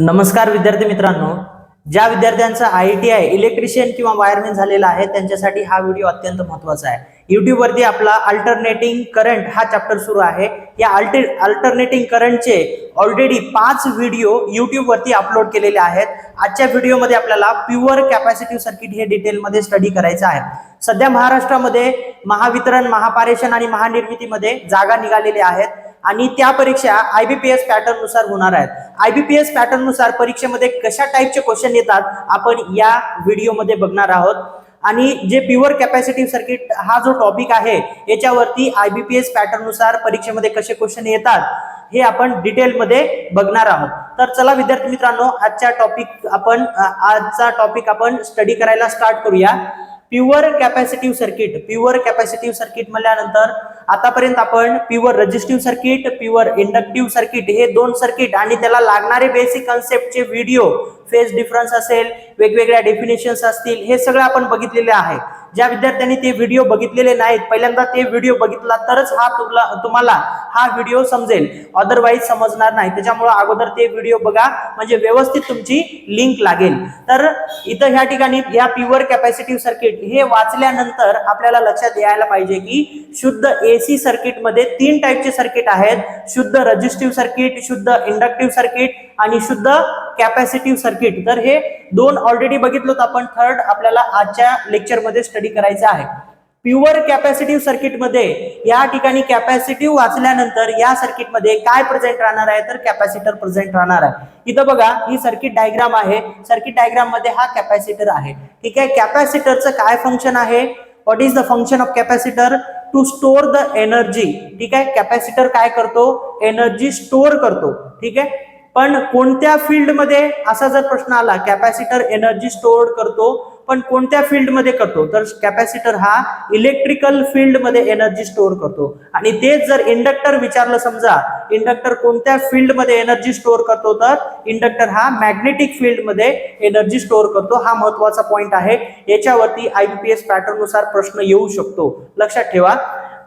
नमस्कार विद्यार्थी मित्रांनो. ज्या विद्यार्थ्यांचा आय टी आय इलेक्ट्रिशियन किंवा वायरमॅन झालेला आहे त्यांच्यासाठी हा व्हिडिओ अत्यंत महत्त्वाचा आहे. युट्यूबवरती आपला अल्टरनेटिंग करंट हा चॅप्टर सुरू आहे. या अल्टर अल्टरनेटिंग करंटचे ऑलरेडी पाच व्हिडिओ यूट्यूबवरती अपलोड केलेले आहेत. आजच्या व्हिडिओमध्ये आपल्याला प्युअर कॅपॅसिटिव्ह सर्किट हे डिटेलमध्ये स्टडी करायचं आहे. सध्या महाराष्ट्रामध्ये महावितरण महापारेषण आणि महानिर्मितीमध्ये जागा निघालेल्या आहेत. आणि त्या परीक्षा आयबीपीएस पॅटर्ननुसार होणार आहेत. आयबीपीएस पॅटर्ननुसार परीक्षेमध्ये कशा टाईपचे क्वेश्चन येतात आपण या व्हिडिओमध्ये बघणार आहोत. आणि जे प्युअर कॅपॅसिटिव्ह सर्किट हा जो टॉपिक आहे याच्यावरती आयबीपीएस पॅटर्ननुसार परीक्षेमध्ये कसे क्वेश्चन येतात हे आपण डिटेलमध्ये बघणार आहोत. तर चला विद्यार्थी मित्रांनो आजच्या टॉपिक आपण आजचा टॉपिक आपण स्टडी करायला स्टार्ट करूया. Pure capacitive circuit pure capacitive circuit म्हणल्यानंतर आतापर्यंत आपण pure resistive circuit pure inductive circuit हे दोन सर्किट आणि त्याला लागणारे बेसिक कन्सेप्टचे व्हिडिओ फेज डिफरन्स असेल वेगवेगळ्या डेफिनेशन्स असतील हे सगळं आपण बघितलेले आहे. ज्या विद्यार्थ्यांनी ते व्हिडिओ बघितलेले नाहीत पहिल्यांदा ते व्हिडिओ बघितला तरच हा तुला तुम्हाला हा व्हिडिओ समजेल. अदरवाईज समजणार नाही. त्याच्यामुळे अगोदर ते व्हिडिओ बघा. म्हणजे व्यवस्थित तुमची लिंक लागेल. तर इथं ह्या ठिकाणी या प्युअर कॅपॅसिटिव्ह सर्किट हे वाचल्यानंतर आपल्याला लक्षात यायला पाहिजे की शुद्ध एसी सर्किटमध्ये तीन टाईपचे सर्किट आहेत. शुद्ध रजिस्टिव्ह सर्किट शुद्ध इंडक्टिव्ह सर्किट आणि शुद्ध कॅपॅसिटिव्ह सर्किट तर हे दोन ऑलरेडी बघितलो आपण. थर्ड आपल्याला आजच्या लेक्चरमध्ये स्टडी करायचं आहे. प्युअर कॅपॅसिटिव्ह सर्किटमध्ये या ठिकाणी कॅपॅसिटिव्ह वाचल्यानंतर या सर्किटमध्ये काय प्रेझेंट राहणार आहे? तर कॅपॅसिटर प्रेझेंट राहणार आहे. इथं बघा ही सर्किट डायग्राम आहे. सर्किट डायग्राममध्ये हा कॅपॅसिटर आहे. ठीक आहे? कॅपॅसिटरचं काय फंक्शन आहे? What is the function of capacitor to store the energy ठीक आहे? कॅपॅसिटर काय करतो? एनर्जी स्टोअर करतो. ठीक आहे? पण कोणत्या फील्डमध्ये असा जर प्रश्न आला कॅपॅसिटर एनर्जी स्टोअर करतो पण कोणत्या फील्डमध्ये करतो तर कॅपॅसिटर हा इलेक्ट्रिकल फील्डमध्ये एनर्जी स्टोअर करतो. आणि तेच जर इंडक्टर विचारलं समजा इंडक्टर कोणत्या फील्डमध्ये एनर्जी स्टोअर करतो तर इंडक्टर हा मॅग्नेटिक फील्डमध्ये एनर्जी स्टोअर करतो. हा महत्त्वाचा पॉईंट आहे. याच्यावरती आय पी एस पॅटर्ननुसार प्रश्न येऊ शकतो. लक्षात ठेवा.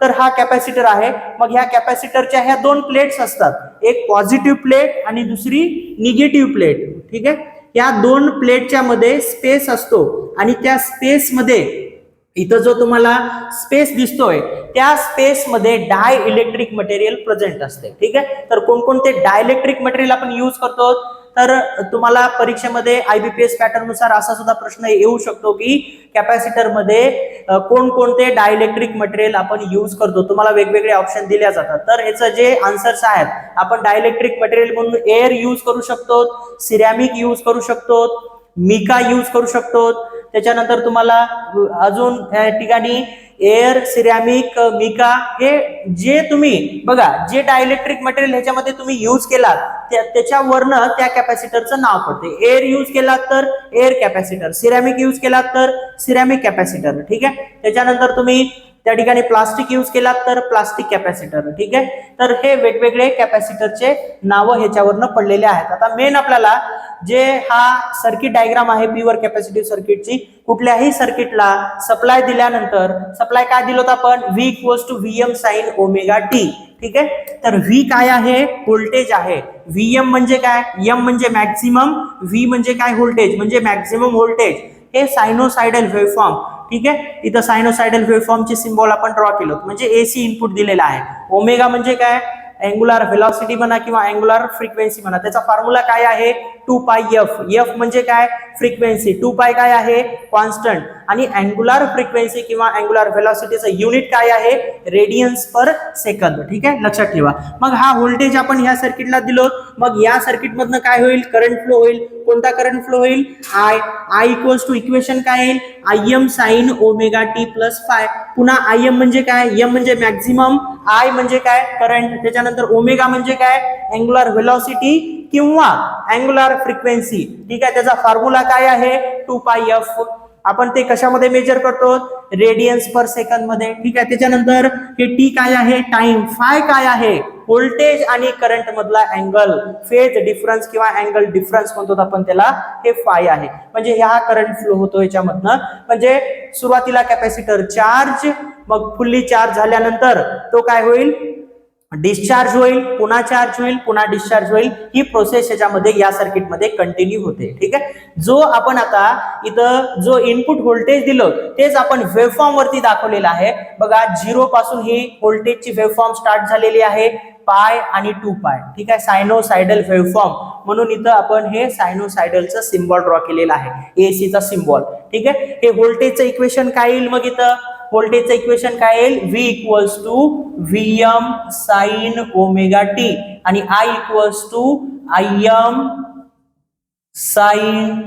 तर हा कॅपॅसिटर आहे. मग ह्या कॅपॅसिटरच्या ह्या दोन प्लेट्स असतात. एक पॉझिटिव्ह प्लेट आणि दुसरी निगेटिव्ह प्लेट. ठीक आहे? या दोन प्लेटच्या मध्ये स्पेस असतो आणि त्या स्पेसमध्ये इथं जो तुम्हाला स्पेस दिसतोय त्या स्पेसमध्ये डाय इलेक्ट्रिक मटेरियल प्रेझेंट असते. ठीक आहे? तर कोणकोणते डायलेक्ट्रिक मटेरियल आपण यूज करतो? तर तुम्हाला परीक्षेमध्ये आयबीपीएस पॅटर्ननुसार असा सुद्धा प्रश्न येऊ शकतो की कॅपॅसिटरमध्ये कोणकोणते डायलेक्ट्रिक मटेरियल आपण यूज करतो. तुम्हाला वेगवेगळे ऑप्शन दिल्या जातात. तर ह्याचं जे आन्सर्स आहेत आपण डायलेक्ट्रिक मटेरियल म्हणून एअर यूज करू शकतो सिरॅमिक यूज करू शकतो मिका यूज करू शकतो त्याच्यानंतर तुम्हाला अजून या ठिकाणी एअर सिरॅमिक मिका हे जे तुम्ही बघा जे डायलेक्ट्रिक मटेरियल ह्याच्यामध्ये तुम्ही यूज केलात त्या- त्याच्यावरनं त्या कॅपॅसिटरचं नाव पडते एअर यूज केलात तर एअर कॅपॅसिटर सिरॅमिक यूज केलात तर सिरॅमिक कॅपॅसिटर ठीक आहे? त्याच्यानंतर तुम्ही त्या ठिकाणी प्लास्टिक यूज केला तर प्लास्टिक कॅपॅसिटर ठीक आहे? तर हे वेगवेगळे कॅपॅसिटरचे नावं ह्याच्यावरनं पडलेले आहेत. आता मेन आपल्याला जे हा सर्किट डायग्राम आहे प्युअर कॅपॅसिटिव्ह सर्किटची कुठल्याही सर्किटला सप्लाय दिल्यानंतर सप्लाय काय दिलं होतं आपण? V equals to V M sine omega T ठीक आहे? तर व्ही काय आहे? व्होल्टेज आहे. व्ही एम म्हणजे काय? एम म्हणजे मॅक्झिमम व्ही म्हणजे काय? व्होल्टेज म्हणजे मॅक्झिमम व्होल्टेज हे सायनोसायडल वेव्हफॉर्म ठीक आहे? इथं सायनोसायडल वेव्हफॉर्मचे सिम्बॉल आपण ड्रॉ केलं म्हणजे एसी इनपुट दिलेला आहे. ओमेगा म्हणजे काय? अँग्युलर व्हेलॉसिटी म्हणा किंवा अँग्युलर फ्रिक्वेन्सी म्हणा. त्याचा फॉर्म्युला काय आहे? To pi F. एफ म्हणजे काय? फ्रिक्वेन्सी टू पाय काय आहे? कॉन्स्टंट आणि अँग्युलर फ्रिक्वेन्सी किंवा अँग्युलर व्हेलॉसिटीचं युनिट काय आहे? रेडियन्स पर सेकंद ठीक आहे? लक्षात ठेवा. मग हा व्होल्टेज आपण ह्या सर्किटला दिलो. मग या सर्किटमधनं काय होईल? करंट फ्लो होईल. कोणता करंट फ्लो होईल? I I equals to equation काय येईल? I M sine omega T plus phi पुन्हा आय एम म्हणजे काय? एम म्हणजे मॅक्झिमम आय म्हणजे काय? करंट त्याच्यानंतर ओमेगा म्हणजे काय? अँग्युलर व्हेलॉसिटी किंवा अँग्युलर फ्रिक्वेन्सी ठीक आहे त्याचा फॉर्म्युला काय आहे? टू पाय एफ आपण ते कशामध्ये मेजर करतो? रेडियन्स पर सेकंदमध्ये. ठीक आहे त्याच्यानंतर हे टी काय आहे? टाइम फाय काय आहे? व्होल्टेज आणि करंट मधला अँगल फेज डिफरन्स किंवा अँगल डिफरन्स म्हणतो आपण त्याला. हे फाय आहे. म्हणजे ह्या करंट फ्लो होतो याच्यामधनं. म्हणजे सुरुवातीला कॅपॅसिटर चार्ज मग फुल्ली चार्ज झाल्यानंतर तो काय होईल? डिस्चार्ज होईल पुन्हा चार्ज होईल पुन्हा डिस्चार्ज होईल. ही प्रोसेस याच्यामध्ये या सर्किटमध्ये कंटिन्यू होते. ठीक आहे? जो आपण आता इथं जो इनपुट व्होल्टेज दिलं तेच आपण वेवफॉर्म वरती दाखवलेलं आहे. बघा झिरो पासून ही व्होल्टेजची वेवफॉर्म स्टार्ट झालेली आहे. पाय आणि टू पाय. ठीक आहे? सायनोसायडल वेवफॉर्म म्हणून इथं आपण हे सायनोसायडलचं सिम्बॉल ड्रॉ केलेलं आहे. एसीचा सिम्बॉल ठीक आहे? हे व्होल्टेजचं इक्वेशन काय येईल मग इथं? व्होल्टेजचं इक्वेशन काय येईल? V equals to V M sine omega T आणि I equals to I M sine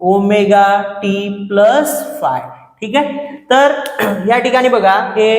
omega T plus phi ठीक आहे? तर या ठिकाणी बघा हे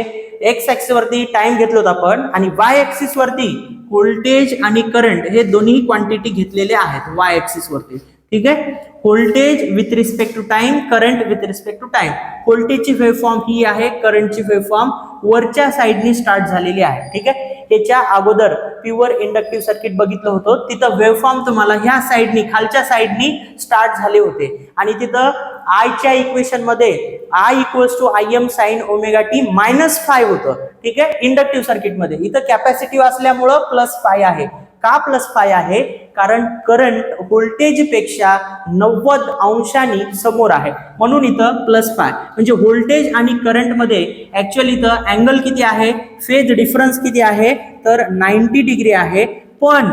एक्स ऍक्सिस वरती टाइम घेतलो होता आपण आणि वाय ऍक्सिस वरती व्होल्टेज आणि करंट हे दोन्ही क्वांटिटी घेतलेले आहेत वाय ऍक्सिस वरती. ठीक आहे? Voltage with respect to time current with respect to time व्होल्टेजची वेवफॉर्म ही आहे करंटची वेवफॉर्म वरच्या साईडनी स्टार्ट झालेली आहे. ठीक आहे? त्याच्या अगोदर प्युअर इंडक्टिव्ह सर्किट बघितलं होतं. तिथं वेवफॉर्म तुम्हाला ह्या साईडनी खालच्या साईडनी स्टार्ट झाले होते. आणि तिथं आयच्या इक्वेशनमध्ये I equals to I M sine omega T minus phi होतं. ठीक आहे? इंडक्टिव्ह सर्किटमध्ये इथं कॅपॅसिटी असल्यामुळं प्लस फाय आहे. का प्लस फाय आहे? कारण करंट व्होल्टेजपेक्षा नव्वद अंशांनी समोर आहे. म्हणून इथं प्लस फाय म्हणजे व्होल्टेज आणि करंटमध्ये ऍक्च्युअली इथं अँगल किती आहे? फेज डिफरन्स किती आहे? तर नाईन्टी डिग्री आहे. पण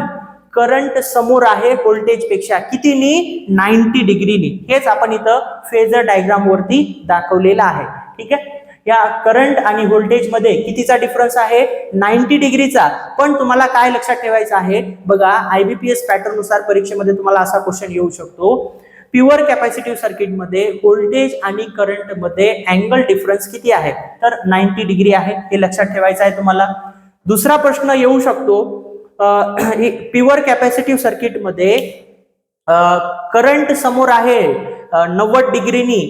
करंट समोर आहे व्होल्टेजपेक्षा कितीनी? नाईन्टी डिग्रीनी हेच आपण इथं फेजर डायग्राम वरती दाखवलेलं आहे. ठीक आहे? या करंट आणि व्होल्टेजमध्ये कितीचा डिफरन्स आहे? नाईन्टी डिग्रीचा पण तुम्हाला काय लक्षात ठेवायचं आहे? बघा आयबीपीएस पॅटर्ननुसार परीक्षेमध्ये तुम्हाला असा क्वेश्चन येऊ शकतो. प्युअर कॅपॅसिटिव्ह सर्किटमध्ये व्होल्टेज आणि करंटमध्ये अँगल डिफरन्स किती आहे? तर नाईन्टी डिग्री आहे. हे लक्षात ठेवायचं आहे तुम्हाला. दुसरा प्रश्न येऊ शकतो. प्युअर कॅपॅसिटिव्ह सर्किटमध्ये करंट समोर आहे नव्वद डिग्रीनी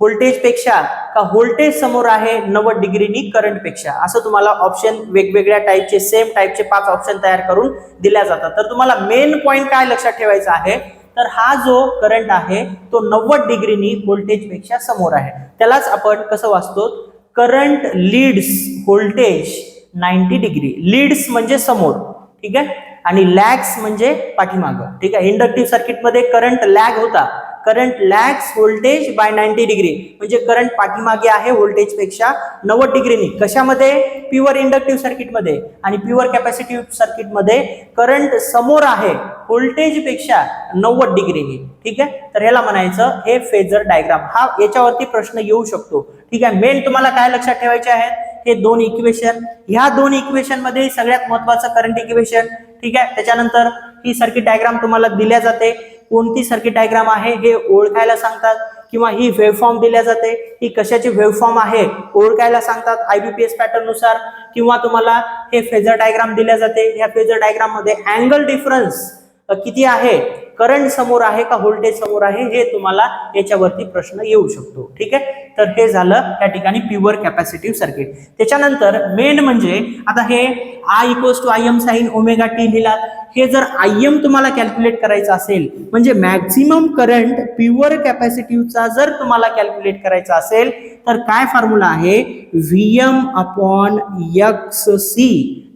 व्होल्टेजपेक्षा का व्होल्टेज समोर आहे नव्वद डिग्रीनी करंटपेक्षा? असं तुम्हाला ऑप्शन वेगवेगळ्या टाईपचे सेम टाईपचे पाच ऑप्शन तयार करून दिल्या जातात. तर तुम्हाला मेन पॉईंट काय लक्षात ठेवायचा आहे? तर हा जो करंट आहे तो नव्वद डिग्रीनी व्होल्टेजपेक्षा समोर आहे. त्यालाच आपण कसं वाचतो? Current leads voltage ninety degree. Leads म्हणजे समोर ठीक आहे? आणि लॅग्स म्हणजे पाठीमागं ठीक आहे? इंडक्टिव्ह सर्किटमध्ये करंट लॅग होता. Current lags voltage by ninety degree म्हणजे करंट पाठीमागे आहे व्होल्टेजपेक्षा नव्वद डिग्रीनी कशामध्ये? प्युअर इंडक्टिव्ह सर्किटमध्ये आणि प्युअर कॅपॅसिटिव्ह सर्किटमध्ये करंट समोर आहे व्होल्टेजपेक्षा नव्वद डिग्रीनी ठीक आहे? तर ह्याला म्हणायचं हे फेजर डायग्राम हा याच्यावरती प्रश्न येऊ शकतो. ठीक आहे? मेन तुम्हाला काय लक्षात ठेवायचे आहेत? हे दोन इक्वेशन ह्या दोन इक्वेशनमध्ये सगळ्यात महत्वाचं करंट इक्वेशन ठीक आहे? त्याच्यानंतर ही सर्किट डायग्राम तुम्हाला दिल्या जाते. कोणती सर्किट डायग्राम आहे हे ओळखायला सांगतात किंवा ही वेवफॉर्म दिल्या जाते. ही कशाची वेवफॉर्म आहे ओळखायला सांगतात आयबीपीएस पॅटर्ननुसार. किंवा तुम्हाला हे फेजर डायग्राम दिल्या जाते. ह्या फेजर डायग्राममध्ये अँगल डिफरन्स किती आहे? करंट समोर आहे का व्होल्टेज समोर आहे हे तुम्हाला याच्यावरती प्रश्न येऊ शकतो. ठीक आहे? तर हे झालं त्या ठिकाणी प्युअर कॅपॅसिटिव्ह सर्किट त्याच्यानंतर मेन म्हणजे आता हे I equals to I M sine omega T लिहिला हे जर आय एम तुम्हाला कॅल्क्युलेट करायचं असेल म्हणजे मॅक्झिमम करंट प्युअर कॅपॅसिटिव्हचा जर तुम्हाला कॅल्क्युलेट करायचा असेल तर काय फॉर्म्युला आहे? V M upon X C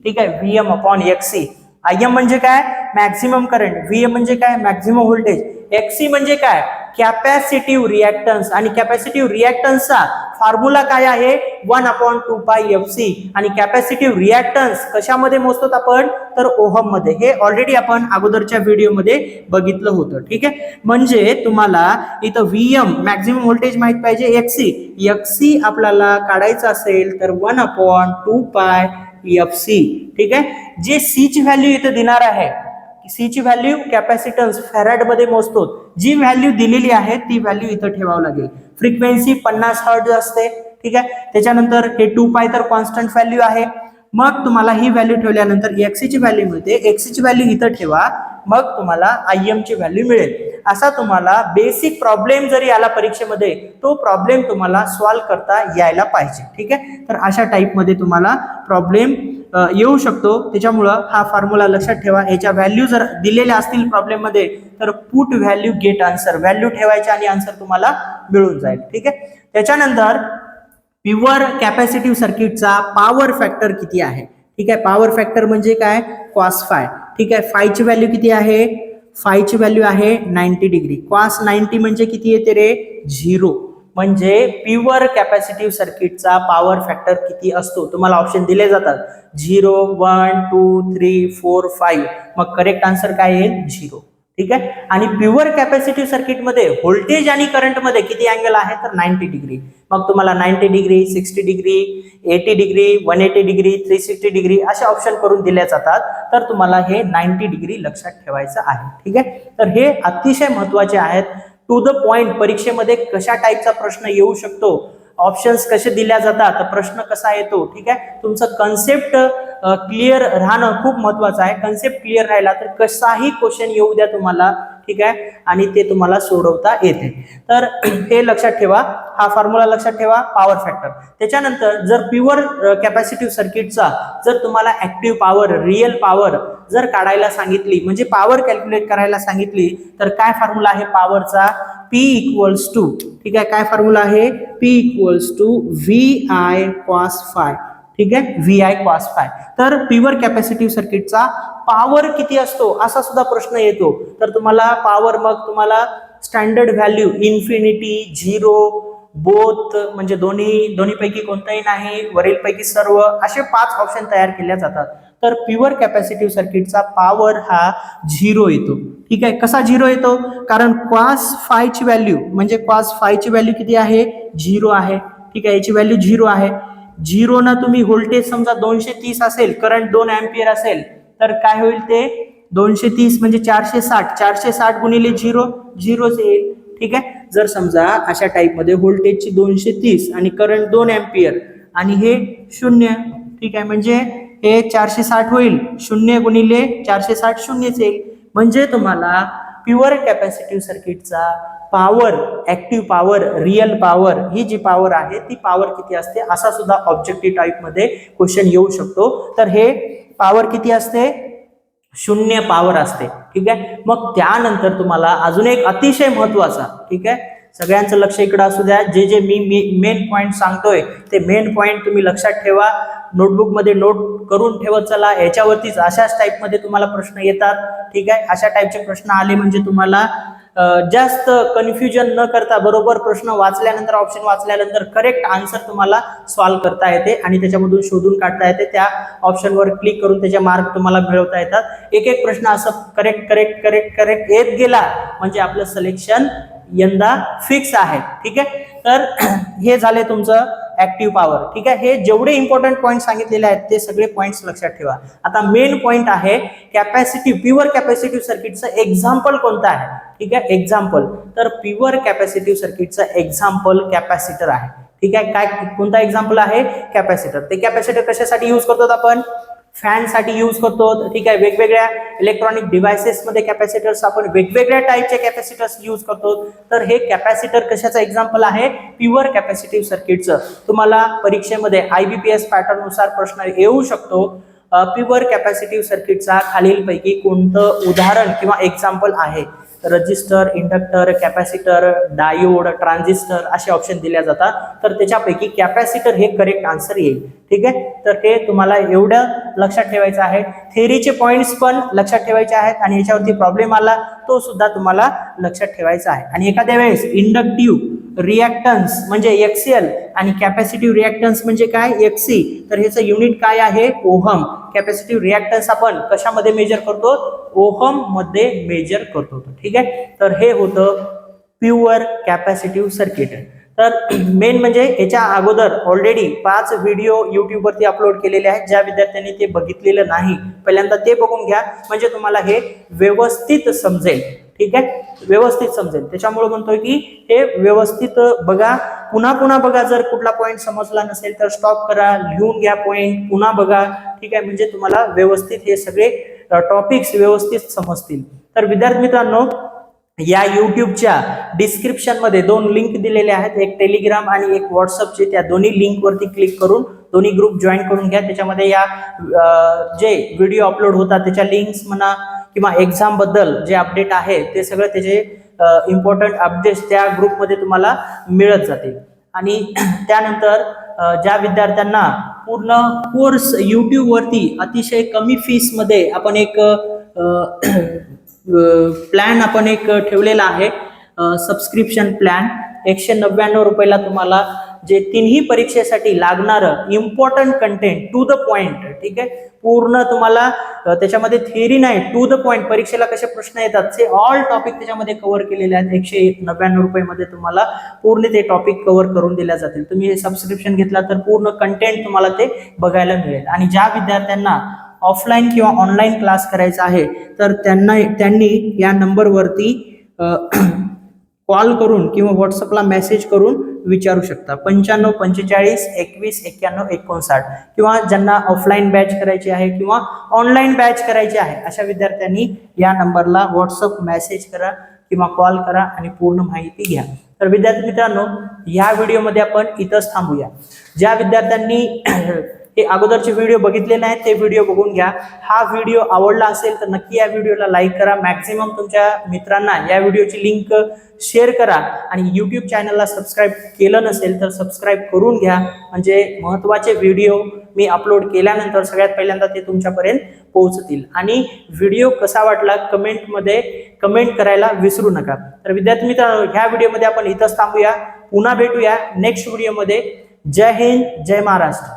ठीक आहे? V M upon X C I M म्हणजे काय? मॅक्झिमम करंट व्ही एम म्हणजे काय? मॅक्झिमम व्होल्टेज एक्सी म्हणजे काय? कॅपॅसिटिव्ह रिॲक्टन्स आणि कॅपॅसिटिव्ह रिॲक्टन्सचा फॉर्म्युला काय आहे? One upon two pi F C आणि कॅपॅसिटिव्ह रिॲक्टन्स कशामध्ये मोजतो आपण? तर ओहममध्ये हे ऑलरेडी आपण अगोदरच्या व्हिडिओमध्ये बघितलं होतं. ठीक आहे? म्हणजे तुम्हाला इथं व्ही एम मॅक्झिमम व्होल्टेज माहीत पाहिजे एक्सी एक्सी आपल्याला काढायचं असेल तर one upon two pi F C ठीक आहे? जे सी ची व्हॅल्यू इथं देणार आहे सी ची व्हॅल्यू कॅपॅसिटन्स फॅरॅडमध्ये मोजतो. जी व्हॅल्यू दिलेली आहे ती व्हॅल्यू इथं ठेवावं लागेल. फ्रिक्वेन्सी पन्नास हर्ट असते ठीक आहे? त्याच्यानंतर हे टू पाय तर कॉन्स्टंट व्हॅल्यू आहे. मग तुम्हाला ही व्हॅल्यू ठेवल्यानंतर एक्सी ची व्हॅल्यू मिळते. एक्सी ची व्हॅल्यू इथं ठेवा. मग तुम्हाला आय एम ची व्हॅल्यू मिळेल. असा तुम्हाला बेसिक प्रॉब्लेम जरी आला परीक्षेमध्ये तो प्रॉब्लेम तुम्हाला सॉल्व्ह करता यायला पाहिजे. ठीक आहे? तर अशा टाईपमध्ये तुम्हाला प्रॉब्लेम येऊ शकतो. त्याच्यामुळं हा फॉर्म्युला लक्षात ठेवा. याच्या व्हॅल्यू जर दिलेल्या असतील प्रॉब्लेममध्ये तर put value get answer value ठेवायचे आणि आन्सर तुम्हाला मिळून जाईल. ठीक आहे? त्याच्यानंतर प्युअर कॅपॅसिटिव्ह सर्किटचा पॉवर फॅक्टर किती आहे? ठीक आहे पॉवर फॅक्टर म्हणजे काय? Cos phi. ठीक आहे फायची व्हॅल्यू किती आहे? फायची व्हॅल्यू आहे नाईन्टी डिग्री. कॉस नाईन्टी म्हणजे किती येते रे? झिरो. म्हणजे प्युअर कॅपॅसिटिव्ह सर्किटचा पॉवर फॅक्टर किती असतो? तुम्हाला ऑप्शन दिले जातात. Zero one two three four five. मग करेक्ट आन्सर काय येईल? झिरो. ठीक आहे? आणि प्युअर कॅपॅसिटिव्ह सर्किटमध्ये व्होल्टेज आणि करंटमध्ये किती अँगल आहे? तर नाईन्टी डिग्री मग तुम्हाला ninety degree sixty degree eighty degree one eighty degree three sixty degree असे ऑप्शन करून दिल्या जातात. तर तुम्हाला हे नाईन्टी डिग्री लक्षात ठेवायचं आहे. ठीक आहे? तर हे अतिशय महत्त्वाचे आहेत. टू द पॉइंट परीक्षेमध्ये कशा टाईपचा प्रश्न येऊ शकतो? ऑप्शन्स कसे दिल्या जातात? प्रश्न कसा येतो? ठीक आहे? तुमचं कन्सेप्ट क्लिअर राहणं खूप महत्वाचं आहे. कन्सेप्ट क्लिअर राहिला तर कसाही क्वेश्चन येऊ द्या तुम्हाला ठीक आहे? आणि ते तुम्हाला सोडवता येते. तर हे लक्षात ठेवा. हा फॉर्म्युला लक्षात ठेवा. पॉवर फॅक्टर त्याच्यानंतर जर प्युअर कॅपॅसिटिव्ह सर्किटचा जर तुम्हाला ऍक्टिव्ह पॉवर रिअल पॉवर जर काढायला सांगितली म्हणजे पॉवर कॅल्क्युलेट करायला सांगितली तर काय फॉर्म्युला आहे पॉवरचा पी इक्वल्स टू ठीक आहे? काय फॉर्म्युला आहे? P equals to V I cos phi ठीक आहे? व्ही आय कॉस फाय तर प्युअर कॅपॅसिटिव्ह सर्किटचा पॉवर किती असतो? असा सुद्धा प्रश्न येतो. तर तुम्हाला पॉवर मग तुम्हाला standard value infinity zero both म्हणजे दोन्ही दोन्हीपैकी कोणताही नाही वरीलपैकी सर्व असे पाच ऑप्शन तयार केल्या जातात. तर प्युअर कॅपॅसिटिव्ह सर्किटचा पॉवर हा झिरो येतो. ठीक आहे? कसा झिरो येतो? कारण क्वास फायची व्हॅल्यू म्हणजे क्वास फायची व्हॅल्यू किती आहे? झिरो आहे. ठीक आहे? याची व्हॅल्यू झिरो आहे. झिरो ना तुम्ही व्होल्टेज समजा दोनशे तीस असेल करंट दोन अँपियर असेल तर काय होईल ते? दोनशे तीस म्हणजे चारशे साठ. चारशे साठ गुणिले झिरो झिरोच येईल. ठीक आहे? जर समजा अशा टाईपमध्ये व्होल्टेजची दोनशे तीस आणि करंट दोन अँपियर आणि हे शून्य ठीक आहे? म्हणजे हे चारशे साठ होईल. शून्य गुणिले चारशे साठ शून्यच येईल. म्हणजे तुम्हाला प्युअर कॅपॅसिटिव्ह सर्किटचा power active power real power ही जी पॉवर आहे ती पॉवर किती असते? असा सुद्धा ऑब्जेक्टिव्ह टाईपमध्ये क्वेश्चन येऊ शकतो. तर हे पॉवर किती असते? शून्य पॉवर असते. ठीक आहे? मग त्यानंतर तुम्हाला अजून एक अतिशय महत्त्वाचा ठीक आहे? सगळ्यांचं लक्ष इकडं असू द्या. जे जे मी मेन पॉईंट सांगतोय ते मेन पॉईंट तुम्ही लक्षात ठेवा. नोटबुकमध्ये नोट करून ठेवत चला. याच्यावरतीच अशाच टाईपमध्ये तुम्हाला प्रश्न येतात. ठीक आहे? अशा टाईपचे प्रश्न आले म्हणजे तुम्हाला जास्त कन्फ्युजन न करता बरोबर प्रश्न वाचल्यानंतर ऑप्शन वाचल्यानंतर करेक्ट आन्सर तुम्हाला सॉल्व्ह करता येते आणि त्याच्यामधून शोधून काढता येते. त्या ऑप्शनवर क्लिक करून त्याचे मार्क तुम्हाला मिळवता येतात. एक एक प्रश्न असं करेक्ट करेक्ट करेक्ट करेक्ट येत गेला म्हणजे आपलं सिलेक्शन यंदा फिक्स आहे. ठीक आहे? तर हे झाले तुमचं ऍक्टिव्ह पॉवर ठीक आहे? हे जेवढे इम्पॉर्टंट पॉईंट सांगितलेले आहेत ते सगळे पॉईंट्स लक्षात ठेवा. आता मेन पॉईंट आहे कॅपॅसिटी प्युअर कॅपॅसिटिव्ह सर्किटचं एक्झाम्पल कोणतं आहे? ठीक आहे? एक्झाम्पल तर प्युअर कॅपॅसिटिव्ह सर्किटचं एक्झाम्पल कॅपॅसिटर आहे. ठीक आहे? काय कोणता एक्झाम्पल आहे? कॅपॅसिटर ते कॅपॅसिटर कशासाठी यूज करतो आपण? फॅनसाठी यूज करतो ठीक आहे वेगवेगळ्या इलेक्ट्रॉनिक डिव्हायसेसमध्ये कॅपॅसिटर्स आपण वेगवेगळ्या टाईपचे कॅपॅसिटर्स यूज करतो. तर हे कॅपॅसिटर कशाचं एक्झाम्पल आहे? प्युअर कॅपॅसिटिव्ह सर्किटचं तुम्हाला परीक्षेमध्ये आय बी पी एस पॅटर्ननुसार प्रश्न येऊ शकतो. प्युअर कॅपॅसिटिव्ह सर्किटचा खालीलपैकी कोणतं उदाहरण किंवा एक्झाम्पल आहे? Register inductor capacitor diode transistor असे ऑप्शन दिल्या जातात. तर त्याच्यापैकी कॅपॅसिटर हे करेक्ट आन्सर येईल. ठीक आहे? तर हे तुम्हाला एवढं लक्षात ठेवायचं आहे. थेरीचे पॉईंट्स पण लक्षात ठेवायचे आहेत आणि याच्यावरती प्रॉब्लेम आला तो सुद्धा तुम्हाला लक्षात ठेवायचा आहे. आणि एखाद्या वेळेस इंडक्टिव्ह रिॲक्टन्स म्हणजे एक्सीएल आणि कॅपॅसिटिव्ह रिॲक्टन्स म्हणजे काय? एक्सी तर ह्याचं युनिट काय आहे? ओहम कॅपॅसिटिव्ह रिॲक्टन्स आपण कशामध्ये मेजर करतो? ओहममध्ये मेजर करतो ठीक आहे? तर हे होतं प्युअर कॅपॅसिटिव्ह सर्किट. तर मेन म्हणजे याच्या अगोदर ऑलरेडी पाच व्हिडिओ युट्यूबवरती अपलोड केलेले आहेत. ज्या विद्यार्थ्यांनी ते बघितलेलं नाही पहिल्यांदा ते बघून घ्या. म्हणजे तुम्हाला हे व्यवस्थित समजेल. ठीक आहे? व्यवस्थित समजेल. त्याच्यामुळे म्हणतोय की हे व्यवस्थित बघा. पुन्हा पुन्हा बघा. जर कुठला पॉईंट समजला नसेल तर स्टॉप करा. लिहून घ्या पॉईंट पुन्हा बघा. ठीक आहे? म्हणजे तुम्हाला व्यवस्थित हे सगळे टॉपिक्स व्यवस्थित समजतील. तर विद्यार्थी मित्रांनो या युट्यूबच्या डिस्क्रिप्शनमध्ये दोन लिंक दिलेले आहेत. एक टेलिग्राम आणि एक व्हॉट्सअपचे त्या दोन्ही लिंकवरती क्लिक करून दोन्ही ग्रुप जॉईन करून घ्या. त्याच्यामध्ये या जे व्हिडिओ अपलोड होतात त्याच्या लिंक्स म्हणा किंवा एक्झामबद्दल जे अपडेट आहे ते सगळं त्याचे इम्पॉर्टंट अपडेट्स त्या ग्रुपमध्ये तुम्हाला मिळत जातील. आणि त्यानंतर ज्या विद्यार्थ्यांना पूर्ण कोर्स यूट्यूबवरती अतिशय कमी फीसमध्ये आपण एक प्लॅन आपण एक ठेवलेला आहे सबस्क्रिप्शन प्लॅन एकशे नव्याण्णव रुपयाला तुम्हाला जे तिन्ही परीक्षेसाठी लागणारं important content to the point ठीक आहे? पूर्ण तुम्हाला त्याच्यामध्ये थिअरी नाही टू द पॉइंट परीक्षेला कसे प्रश्न येतात ते ऑल टॉपिक त्याच्यामध्ये कव्हर केलेले आहेत. एकशे नव्याण्णव रुपयामध्ये तुम्हाला पूर्ण ते टॉपिक कव्हर करून दिल्या जातील. तुम्ही हे सबस्क्रिप्शन घेतला तर पूर्ण कंटेंट तुम्हाला ते बघायला मिळेल. आणि ज्या विद्यार्थ्यांना ऑफलाईन किंवा ऑनलाईन क्लास करायचा आहे तर त्यांना त्यांनी या नंबरवरती कॉल करून किंवा व्हॉट्सअपला मेसेज करून विचारू शकता. पंच्याण्णव पंचेचाळीस एकवीस एक्क्याण्णव एकोणसाठ किंवा ज्यांना ऑफलाईन बॅच करायची आहे किंवा ऑनलाईन बॅच करायची आहे अशा विद्यार्थ्यांनी या नंबरला व्हॉट्सअप मेसेज करा किंवा कॉल करा आणि पूर्ण माहिती घ्या. तर विद्यार्थी मित्रांनो या व्हिडिओमध्ये आपण इथंच थांबूया. ज्या विद्यार्थ्यांनी हे अगोदरचे व्हिडिओ बघितले नाहीत ते व्हिडिओ बघून घ्या. हा व्हिडिओ आवडला असेल तर नक्की या व्हिडिओला लाईक करा. मॅक्झिमम तुमच्या मित्रांना या व्हिडिओची लिंक शेअर करा. आणि यूट्यूब चॅनलला सबस्क्राईब केलं नसेल तर सबस्क्राईब करून घ्या. म्हणजे महत्त्वाचे व्हिडिओ मी अपलोड केल्यानंतर सगळ्यात पहिल्यांदा ते तुमच्यापर्यंत पोहोचतील. आणि व्हिडिओ कसा वाटला कमेंटमध्ये कमेंट करायला विसरू नका. तर विद्यार्थी मित्रांनो ह्या व्हिडिओमध्ये आपण इथंच थांबूया. पुन्हा भेटूया नेक्स्ट व्हिडिओमध्ये जय हिंद जय महाराष्ट्र.